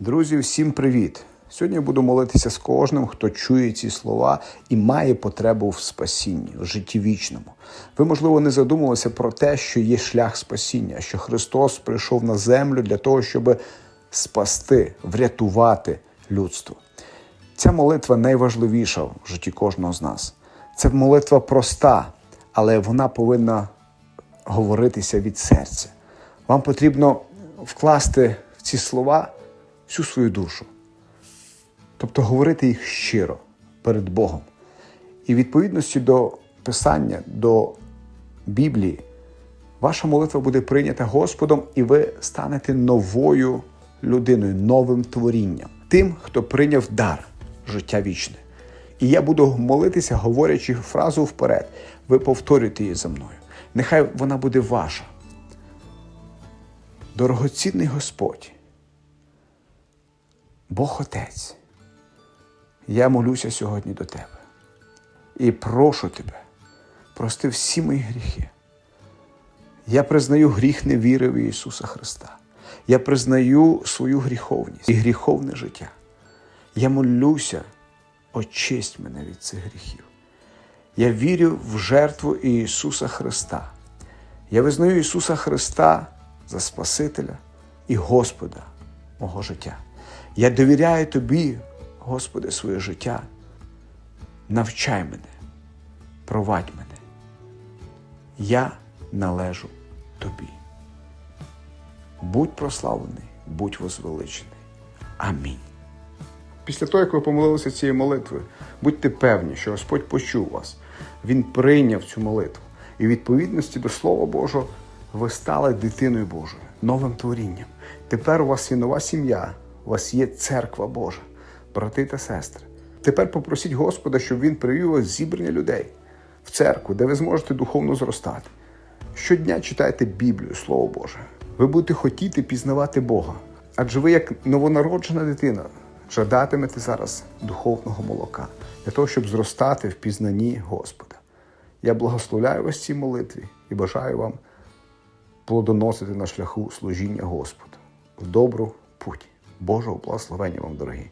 Друзі, всім привіт! Сьогодні я буду молитися з кожним, хто чує ці слова і має потребу в спасінні, в житті вічному. Ви, можливо, не задумувалися про те, що є шлях спасіння, що Христос прийшов на землю для того, щоб спасти, врятувати людство. Ця молитва найважливіша в житті кожного з нас. Це молитва проста, але вона повинна говоритися від серця. Вам потрібно вкласти в ці слова всю свою душу. Тобто говорити їх щиро перед Богом. І відповідності до Писання, до Біблії, ваша молитва буде прийнята Господом, і ви станете новою людиною, новим творінням, тим, хто прийняв дар життя вічне. І я буду молитися, говорячи фразу вперед. Ви повторюєте її за мною. Нехай вона буде ваша. Дорогоцінний Господь, Бог Отець, я молюся сьогодні до Тебе і прошу Тебе, прости всі мої гріхи. Я признаю гріх невіри в Ісуса Христа. Я признаю свою гріховність і гріховне життя. Я молюся, очисть мене від цих гріхів. Я вірю в жертву Ісуса Христа. Я визнаю Ісуса Христа за Спасителя і Господа мого життя. Я довіряю Тобі, Господи, своє життя. Навчай мене, провадь мене. Я належу Тобі. Будь прославлений, будь возвеличений. Амінь. Після того, як ви помолилися цією молитвою, будьте певні, що Господь почув вас, Він прийняв цю молитву. І в відповідності до Слова Божого ви стали дитиною Божою, новим творінням. Тепер у вас є нова сім'я, у вас є церква Божа, брати та сестри. Тепер попросіть Господа, щоб Він привів вас зібрання людей в церкву, де ви зможете духовно зростати. Щодня читайте Біблію, Слово Боже. Ви будете хотіти пізнавати Бога. Адже ви, як новонароджена дитина, жадатимете зараз духовного молока для того, щоб зростати в пізнанні Господа. Я благословляю вас цій молитві і бажаю вам плодоносити на шляху служіння Господу в добру путь. Божого благословення вам, дорогі!